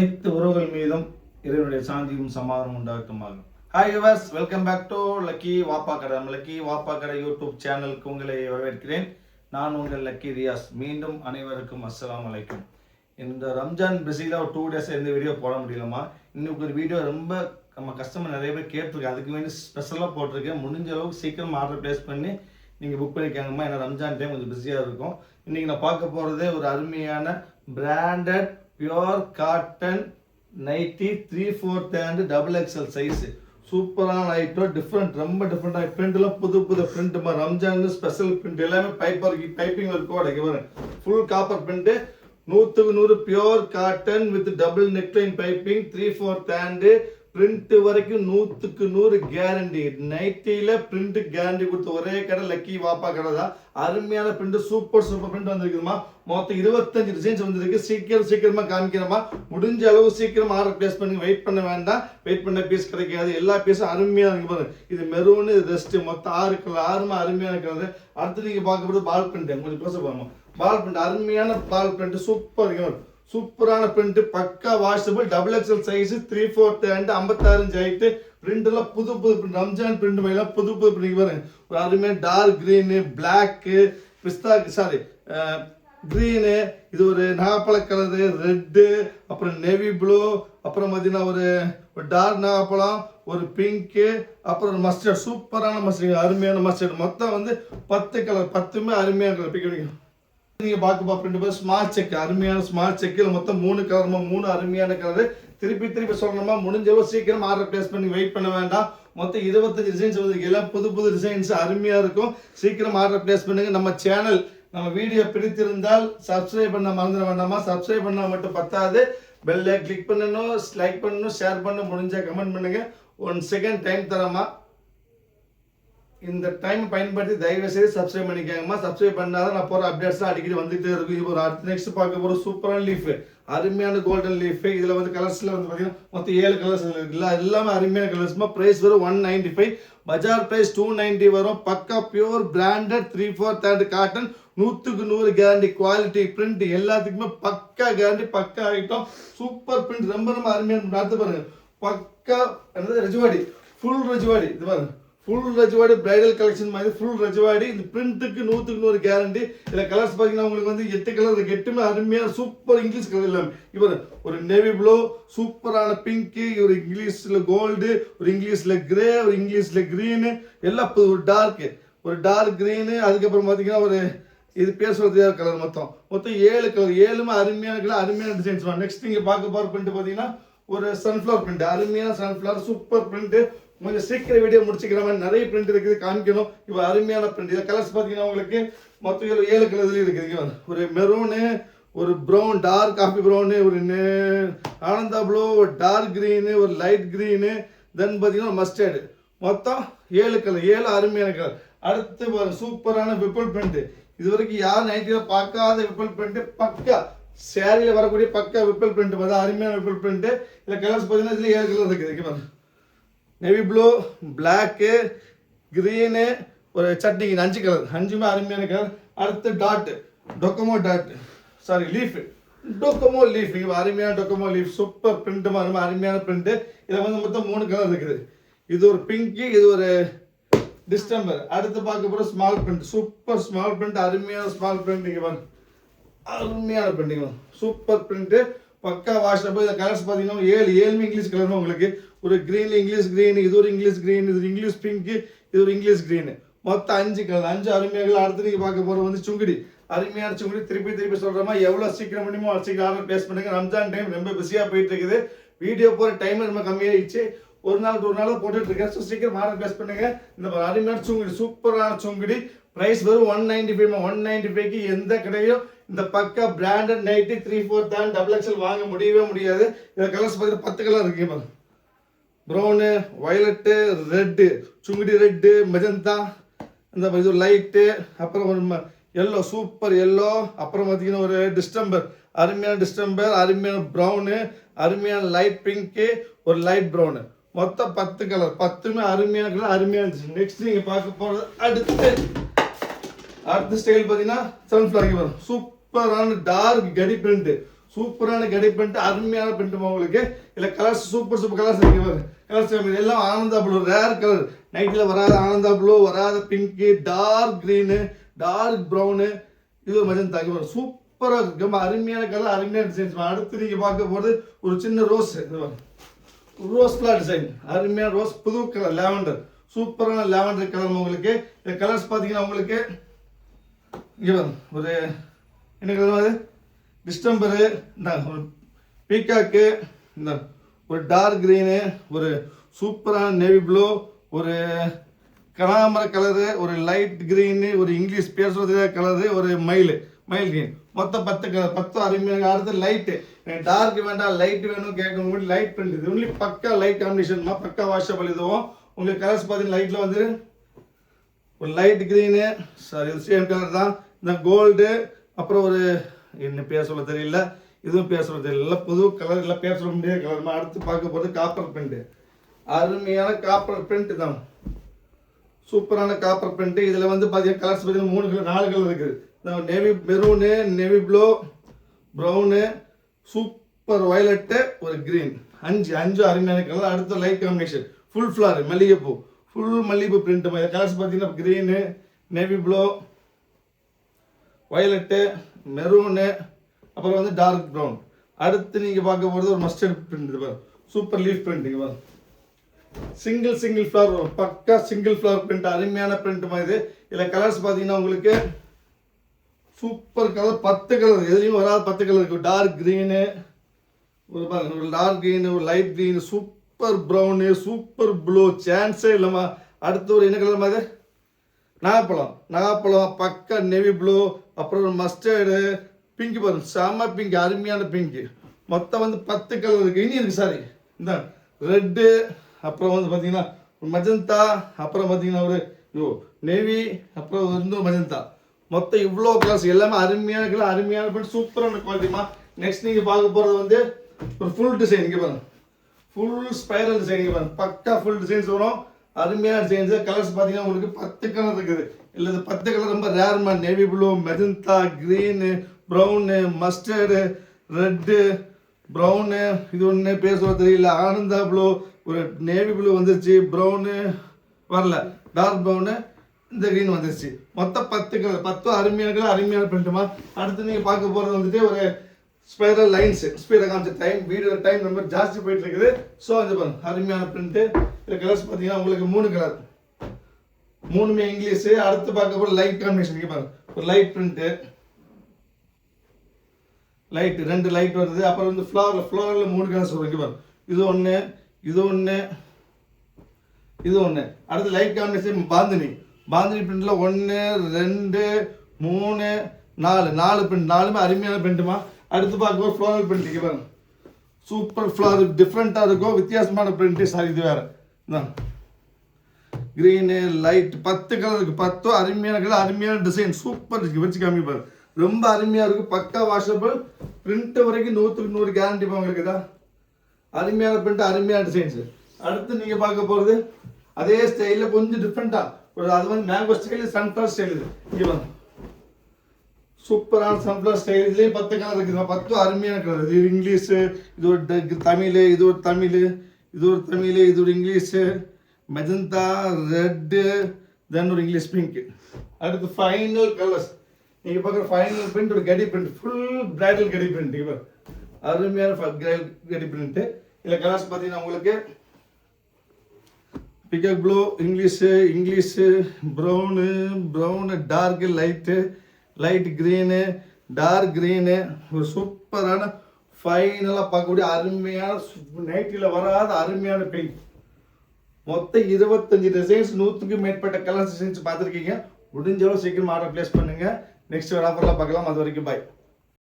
அனைத்து உறவுகள் மீதும் இறைவனுடைய சாந்தியும் சமாதானம் உண்டாகட்டுமாக. Hi yours welcome back to lucky வாப்பா கடை நம்ம லக்கி வாப்பா கடை யூடியூப் சேனலுக்கு உங்களை வரவேற்கிறேன். நான் உங்கள் லக்கி ரியாஸ் மீண்டும் அனைவருக்கும் அஸ்லாம் அலைக்கும். இந்த ரம்ஜான் பிஸியில் ஒரு டூ டேஸ் எந்த வீடியோ போட முடியலமா இன்னைக்கு ஒரு வீடியோ ரொம்ப நம்ம கஸ்டமர் நிறைய பேர் கேட்டிருக்கேன் அதுக்கு வேண்டி ஸ்பெஷலாக போட்டிருக்கேன். முடிஞ்ச அளவுக்கு சீக்கிரம் ஆர்டர் ப்ளேஸ் பண்ணி நீங்கள் புக் பண்ணிக்காங்கம்மா. ஏன்னா ரம்ஜான் டைம் கொஞ்சம் பிஸியாக இருக்கும். இன்றைக்கி நான் பார்க்க போகிறதே ஒரு அருமையான branded pure cotton nighty three fourth and double XL size சூப்பரான ஐட்டம் டிஃப்ரெண்ட் ரொம்ப டிஃப்ரெண்டாக பிரிண்ட்லாம் புது புது பிரிண்ட் ரம்ஜான் ஸ்பெஷல் பிரிண்ட் எல்லாமே பைப்பர் பைப்பிங் ஒர்க்கோட வரும் ஃபுல் காப்பர் பிரிண்ட்டு நூற்றுக்கு நூறு pure cotton with double neckline piping three fourth hand print வரைக்கும் நூற்றுக்கு நூறு கேரண்டி நைட்டியில் பிரிண்ட் கேரண்டி கொடுத்த ஒரே கடை லக்கி வாப்பா கடை தான். அருமையான பிரிண்ட் சூப்பர் சூப்பர் பிரிண்ட் வந்திருக்குமா மொத்தம் இருபத்தஞ்சு டிசைன்ஸ் வந்திருக்கு. சீக்கிரம் சீக்கிரமாக காமிக்கிறோமா முடிஞ்ச அளவு சீக்கிரம் ஆர்டர் பிளேஸ் பண்ணுங்க. வெயிட் பண்ண வேண்டாம். வெயிட் பண்ண பீஸ் கிடைக்காது. எல்லா பீஸும் அருமையாக இருக்கு பாருங்க. இது மெரூனு ரெஸ்ட் மொத்தம் ஆறு கலர் ஆறுமா அருமையாக இருக்கிறது அடுத்து நீங்கள் பார்க்கும்போது பால் பிரிண்ட் கொஞ்சம் பேச பாருங்க பால் பிரிண்ட் அருமையான பால் பிரிண்ட் சூப்பர் இருக்கு. சூப்பரான பிரிண்ட் பக்கா washable double XL size three fourth and ஐம்பத்தாறு ஹைட்டு பிரிண்டெல்லாம் புது புது பிரிண்ட் ரம்ஜான் பிரிண்ட் மாதிரிலாம் புது புது பிரிண்ட் பாருங்க. ஒரு அருமையாக டார்க் க்ரீனு பிளாக்கு பிஸ்தா சாரி க்ரீனு இது ஒரு நாகப்பழ கலரு ரெட்டு அப்புறம் நெவி ப்ளூ அப்புறம் பார்த்தீங்கன்னா ஒரு ஒரு டார்க் நாகப்பழம் ஒரு பிங்க்கு அப்புறம் ஒரு மஸ்டர்ட் சூப்பரான மஸ்டர்ட் அருமையான மஸ்டர்ட் மொத்தம் வந்து பத்து கலர் பத்துமே அருமையான கலர் பிக்க நீங்கள் பார்க்க பார்ப்பீங்க ஸ்மார்ட் செக் அருமையான ஸ்மார்ட் செக்கில் மொத்தம் மூணு கலருமா மூணு அருமையான கலர் திருப்பி திருப்பி சொல்லணுமா முடிஞ்சளவு சீக்கிரம் ஆர்டர் பிளேஸ் பண்ணி வெயிட் பண்ண வேண்டாம். மொத்தம் இருபத்தஞ்சு டிசைன்ஸ் வந்து எல்லாம் புது புது டிசைன்ஸ் அருமையாக இருக்கும். சீக்கிரம் ஆர்டர் பிளேஸ் பண்ணுங்க. நம்ம சேனல் நம்ம வீடியோ பிடித்திருந்தால் சப்ஸ்கிரைப் பண்ண மறந்துட வேண்டாமா? சப்ஸ்கிரைப் பண்ணால் மட்டும் பத்தாது. பெல்லை கிளிக் பண்ணணும் லைக் பண்ணணும் ஷேர் பண்ண முடிஞ்சால் கமெண்ட் பண்ணுங்கள் ஒன் செகண்ட் டைம் தரமா இந்த டைம் பயன்படுத்தி தயவு செய்து சப்ஸ்கிரைப் பண்ணிக்கோங்கம்மா. சப்ஸ்கிரைப் பண்ணாதான் நான் போகிற அப்டேட்ஸ்லாம் அடிக்கடி வந்துட்டே இருக்கும். இப்போ ஒரு அடுத்த நெக்ஸ்ட் பார்க்க போகிற சூப்பரான லீஃப் அருமையான கோல்டன் லீஃப் இதில் வந்து கலர்ஸில் வந்து பார்த்தீங்கன்னா மொத்தம் ஏழு கலர்ஸ் இருக்குல்ல எல்லாமே அருமையான கலர்ஸ்மா ப்ரைஸ் வரும் ஒன் நைன்டி ஃபைவ் பஜார் ப்ரைஸ் டூ நைன்டி வரும். பக்கா pure branded three four third cotton நூற்றுக்கு நூறு கேரண்டி குவாலிட்டி பிரிண்ட் எல்லாத்துக்குமே பக்கா கேரண்டி பக்கா ஐட்டம் சூப்பர் பிரிண்ட் ரொம்ப ரொம்ப அருமையான அடுத்து பாருங்க. பக்கா என்னது? ரஜுவாடி. ஃபுல் ரஜுவாடி. இது பாருங்க. ஃபுல் ரஜவாடி பிரைடல் கலெக்ஷன் மாதிரி ஃபுல் ரஜவாடி இந்த பிரிண்ட்டுக்கு நூற்றுக்கு நூறு கேரண்டி இதில் கலர்ஸ் பார்த்தீங்கன்னா உங்களுக்கு வந்து எட்டு கலர் எட்டுமே அருமையான சூப்பர் இங்கிலீஷ் கலர் இல்லாமல் இவர் ஒரு நேவி ப்ளூ சூப்பரான பிங்க்கு ஒரு இங்கிலீஷில் கோல்டு ஒரு இங்கிலீஷில் கிரே ஒரு இங்கிலீஷில் க்ரீனு எல்லாம் ஒரு டார்க்கு ஒரு டார்க் க்ரீனு அதுக்கப்புறம் பார்த்தீங்கன்னா ஒரு இது பேசுறது கலர் மொத்தம். மொத்தம் ஏழு கலர் ஏழுமே அருமையான கலர் அருமையான டிசைன்ஸ் நெக்ஸ்ட் நீங்கள் பார்க்க போகிற பிரிண்ட் பார்த்தீங்கன்னா ஒரு சன்ஃப்ளவர் பிரிண்ட் அருமையான சன்ஃப்ளவர் சூப்பர் பிரிண்ட்டு கொஞ்சம் சீக்கிரம் வீடியோ முடிச்சுக்கிற மாதிரி நிறைய பிரிண்ட் இருக்குது காமிக்கணும். இப்போ அருமையான பிரிண்ட் இதில் கலர்ஸ் பார்த்தீங்கன்னா உங்களுக்கு மொத்தம் ஏழு ஏழு கலர்லேயும் இருக்குது. ஒரு மெரூனு ஒரு ப்ரௌன் டார்க் காஃபி ப்ரௌனு ஒரு நே- ஆனந்தா ப்ளூ ஒரு டார்க் க்ரீனு ஒரு லைட் க்ரீனு தென் பார்த்தீங்கன்னா மஸ்டர்டு மொத்தம் ஏழு கலர் ஏழு அருமையான கலர் அடுத்து சூப்பரான விப்பல் பிரிண்ட்டு இது வரைக்கும் யார் நைட்டில் பார்க்காத விப்பல் பிரிண்ட்டு பக்கா சேரீயில் வரக்கூடிய பக்கா விப்பல் பிரிண்ட் பார்த்தா அருமையான விப்பல் பிரிண்ட்டு இதில் கலர்ஸ் பார்த்தீங்கன்னா இதில் ஏழு கலர் இருக்குது. பாருங்க. நெவி ப்ளூ பிளாக்கு க்ரீனு ஒரு சட்னிக்கு அஞ்சு கலர் அஞ்சுமே அருமையான கலர் அடுத்து dot Docomo dot sorry leaf Docomo leaf இங்கே அருமையான டொக்கமோ லீஃப் சூப்பர் பிரிண்ட்டு மாதிரி அருமையான பிரிண்ட்டு இதில் வந்து மொத்தம் மூணு கலர் இருக்குது. இது ஒரு பிங்க்கு இது ஒரு டிஸ்டம்பர் அடுத்து பார்க்க போகிற small print super small print அருமையான ஸ்மால் பிரிண்ட் இங்கே பாருங்க. அருமையான பிரிண்டிங் சூப்பர் பிரிண்ட்டு பக்கா வாஷபிள் இந்த கலர்ஸ் பார்த்தீங்கன்னா ஏழு ஏழுமே இங்கிலீஷ் கலர் உங்களுக்கு. ஒரு க்ரீன் இங்கிலீஷ் க்ரீன் இது ஒரு இங்கிலீஷ் க்ரீன் இது இங்கிலீஷ் பிங்க் இது ஒரு இங்கிலீஷ் க்ரீன் மொத்தம் அஞ்சு கலர் அஞ்சு அருமையாக அடுத்து நீங்கள் பார்க்க போகிற வந்து சுங்குடி. அருமையான சுங்குடி. திருப்பி திருப்பி சொல்கிறோமா எவ்வளோ சீக்கிரம் முடியுமோ அவ்வளோ சீக்கிரம் ஆர்டர் பேஸ் பண்ணுங்க. ரம்ஜான் டைம் ரொம்ப பிஸியாக போயிட்டு இருக்குது. வீடியோ போகிற டைம் ரொம்ப கம்மியாகிடுச்சு ஒரு நாள் ஒரு நாள் போட்டுட்டு இருக்கேன். ஸோ சீக்கிரம் ஆர்டர் பேஸ் பண்ணுங்க. இந்த அருமையான சுங்குடி சூப்பரான சுங்குடி. ப்ரைஸ் வெறும் one ninety five one ninety ஃபைவ்க்கு எந்த கடையும் இந்த பக்கா பிராண்டட் நைட்டி த்ரீ ஃபோர் தான் டபுள் எக்ஸல் வாங்க முடியவே முடியாது. இதில் கலர்ஸ் பார்த்தீங்கன்னா பத்து கலர் இருக்கு பாருங்க. Brown violet red Sungudi red magenta இந்த இது லைட்டு அப்புறம் ஒரு எல்லோ சூப்பர் எல்லோ அப்புறம் பார்த்தீங்கன்னா ஒரு டிஸ்டம்பர் அருமையான டிஸ்டம்பர் அருமையான ப்ரௌனு அருமையான லைட் பிங்க்கு ஒரு லைட் ப்ரௌனு மொத்தம் பத்து கலர் பத்துமே அருமையான கலர் அருமையாக இருந்துச்சு. நெக்ஸ்ட் நீங்கள் பார்க்க போகிறது அடுத்து. அடுத்த ஸ்டைல் பார்த்தீங்கன்னா சன்ஃப்ளவர் வரும். சூப்பரான டார்க் கடி பிரிண்ட்டு சூப்பரான கடை பிரிண்ட் அருமையான பிரிண்ட் உங்களுக்கு. இல்லை கலர்ஸ் சூப்பர் சூப்பர் கலர்ஸ் இருக்கு கலர்ஸ் எல்லாம் ஆனந்தா ப்ளூ ரேர் கலர் நைட்டில் வராத ஆனந்தா ப்ளூ வராத pink dark green dark brown இது ஒரு மஜந்தா சூப்பராக பாருங்க இருக்கு. ரொம்ப அருமையான கலர் அருமையான டிசைன்ஸ் அடுத்து நீங்கள் பார்க்க போகிறது ஒரு சின்ன ரோஸ் ரோஸ் கலர் டிசைன் அருமையான ரோஸ் புது கலர் லாவெண்டர் சூப்பரான லாவெண்டர் கலர் உங்களுக்கு. இந்த கலர்ஸ் பார்த்தீங்கன்னா உங்களுக்கு இங்கே ஒரு என்ன கலர் அது? டிஸ்டம்பரு இந்த ஒரு பீகாக்கு இந்த ஒரு டார்க் க்ரீனு ஒரு சூப்பரான நேவி ப்ளூ ஒரு கனாமர கலரு ஒரு லைட் க்ரீனு ஒரு இங்கிலீஷ் பேசுறது கலரு ஒரு மயில். மயில் க்ரீன் மொத்தம் பத்து கலர் பத்து அருமையாக அடுத்து லைட்டு. டார்க் வேண்டாம் லைட் வேணும் கேட்கும் லைட் பிரிண்ட் இது ஒன்லி பக்கா லைட் காம்பினேஷன்மா பக்கா வாஷப் இதுவும் உங்களுக்கு கலர்ஸ் பார்த்தீங்கன்னா லைட்டில் வந்து ஒரு light green sorry same colour தான். இந்த கோல்டு அப்புறம் ஒரு என்ன பேர் சொல்ல தெரியல இதுவும் பேர் சொல்ல தெரியல. புது கலர் இல்லை பேர் சொல்ல முடியாத கலர் அடுத்து பார்க்க போகிறது காப்பர் பிரிண்ட்டு அருமையான காப்பர் பிரிண்ட் தான். சூப்பரான காப்பர் பிரிண்ட்டு இதில் வந்து பார்த்தீங்கன்னா கலர்ஸ் பார்த்தீங்கன்னா மூணு கலர் நாலு கலர் இருக்குது. Navy maroon navy blue brown super violet ஒரு க்ரீன் அஞ்சு அஞ்சு அருமையான கலர் அடுத்த லைட் காம்பினேஷன் ஃபுல் ஃப்ளார் மல்லிகைப்பூ. ஃபுல் மல்லிகைப்பூ பிரிண்ட் கலர்ஸ் பார்த்தீங்கன்னா green navy blue violet maroon அப்புறம் வந்து டார்க் ப்ரௌன் அடுத்து நீங்கள் பார்க்க போகிறது ஒரு மஸ்டர்ட் பிரிண்ட் இது சூப்பர் லீஃப் பிரிண்ட் இங்கே சிங்கிள் சிங்கிள் ஃப்ளவர் பக்கா சிங்கிள் ஃப்ளவர் பிரிண்ட் அருமையான பிரிண்ட் மாதிரி இதில் கலர்ஸ் பார்த்தீங்கன்னா உங்களுக்கு சூப்பர் கலர் பத்து கலர் எதுலேயும் வராது பத்து கலர் இருக்கும் டார்க் க்ரீனு ஒரு பாருங்க ஒரு டார்க் க்ரீனு ஒரு light green super brown super blue சான்ஸே இல்லைம்மா. அடுத்து ஒரு என்ன கலர் மாதிரி நாகப்பழம். நாகப்பழம் பக்கா நெவி ப்ளூ அப்புறம் ஒரு மஸ்டர்டு பிங்க் பாருங்க செம பிங்க் அருமையான பிங்க்கு மொத்தம் வந்து பத்து கலர் இருக்குது இனி இருக்குது சாரி இந்த ரெட்டு அப்புறம் வந்து பார்த்தீங்கன்னா மஜந்தா அப்புறம் பார்த்தீங்கன்னா ஒரு யோ நேவி அப்புறம் வந்து மஜந்தா மொத்தம் இவ்வளோ கலர்ஸ் எல்லாமே அருமையான கலர் அருமையான பண்ணி சூப்பரான குவாலிட்டிமா நெக்ஸ்ட் நீங்கள் பார்க்க போகிறது வந்து ஒரு ஃபுல் டிசைன் இங்கே பாருங்க. ஃபுல் ஸ்பைரல் டிசைன் இங்கே பாருங்க. பக்கா ஃபுல் டிசைன்ஸ் வரும். அருமையான டிசைன்ஸ் கலர்ஸ் பார்த்தீங்கன்னா உங்களுக்கு பத்து கலர் இருக்குது. இல்லை இந்த பத்து கலர் ரொம்ப ரேர்மா navy blue magenta green brown mustard red brown இது ஒன்று பேர் தெரியல. ஆனந்தா ப்ளூ ஒரு நேவி ப்ளூ வந்துருச்சு ப்ரௌனு வரல. டார்க் ப்ரௌனு இந்த க்ரீன் வந்துருச்சு. மொத்தம் பத்து கலர் பத்து அருமையான கலர் அருமையான பிரிண்ட்டுமா அடுத்து நீங்கள் பார்க்க போகிறது வந்துட்டு ஒரு ஸ்பைரல் லைன்ஸ் ஸ்பீடாக காமிச்ச டைம் வீடியோ டைம் ரொம்ப ஜாஸ்தி போயிட்டு இருக்குது. ஸோ அது பாருங்க அருமையான பிரிண்ட்டு இந்த கலர்ஸ் பார்த்தீங்கன்னா உங்களுக்கு மூணு கலர் மூணுமே இங்கிலீஷு அடுத்து பார்க்க போகிற லைட் காம்பினேஷன் பாருங்க ஒரு லைட் பிரிண்ட்டு லைட் ரெண்டு லைட் வருது. அப்புறம் வந்து ஃப்ளவரில் ஃப்ளவரில் மூணு கலர்ஸ் வரும். இங்கே பாருங்க இது ஒன்று இது ஒன்று இது ஒன்று அடுத்து லைட் காம்பினேஷன் பாந்தினி. பாந்தினி பிரிண்டில் ஒன்று ரெண்டு மூணு நாலு. நாலு பிரிண்ட் நாலுமே அருமையான பிரிண்ட்டுமா அடுத்து பார்க்க ஃப்ளோரல் பிரிண்ட் இங்கே பாருங்க சூப்பர் ஃப்ளவர் டிஃப்ரெண்ட்டாக இருக்கும் வித்தியாசமான பிரிண்ட்டு சாரி இது வேறு. இதான் க்ரீனு லைட் பத்து கலர் இருக்குது பத்தும் அருமையான கலர் அருமையான டிசைன் சூப்பர் இருக்குது வச்சு காமி பாரு. ரொம்ப அருமையாக இருக்குது பக்கா வாஷபிள் பிரிண்ட் வரைக்கும் நூற்றுக்கு நூறு கேரண்டி உங்களுக்கு அருமையான பிரிண்ட் அருமையான டிசைன்ஸ் அடுத்து நீங்கள் பார்க்க போகிறது அதே ஸ்டைலில் கொஞ்சம் டிஃப்ரெண்ட்டாக ஒரு அது வந்து மேங்கோ ஸ்டைலு சன்ஃப்ளவர் ஸ்டைல் இது. இங்கே சூப்பரான சன்ஃப்ளவர் ஸ்டைல் இதுலேயும் பத்து கலர் இருக்குது பத்து அருமையான கலர் இது இங்கிலீஷு இது ஒரு தமிழ் இது ஒரு தமிழ் இது ஒரு தமிழ் இது ஒரு இங்கிலீஷு. மெஜந்தா ரெட்டு தென் ஒரு இங்கிலீஷ் பிங்க் அடுத்து ஃபைனல் கலர்ஸ் நீங்கள் பார்க்குற ஃபைனல் பிரிண்ட் ஒரு கடி பிரிண்ட் ஃபுல் பிரைடல் கடி பிரிண்ட் இப்போ அருமையான கடி பிரிண்ட்டு இதில் கலர்ஸ் பார்த்தீங்கன்னா உங்களுக்கு பிகக் blue English English brown brown dark light light green dark green ஒரு சூப்பரான ஃபைனலாக பார்க்கக்கூடிய அருமையான நைட்டில் வராத அருமையான பெயிண்ட் மொத்தம் இருபத்தஞ்சு டிசைன்ஸ் நூற்றுக்கு மேற்பட்ட கலர் டிசைன்ஸ் பார்த்துருக்கீங்க. முடிஞ்ச அளவு சீக்கிரம் ஆர்டர் பிளேஸ் பண்ணுங்கள் நெக்ஸ்ட் ஒரு ஆஃபரில் பார்க்கலாம். அது வரைக்கும் பாய்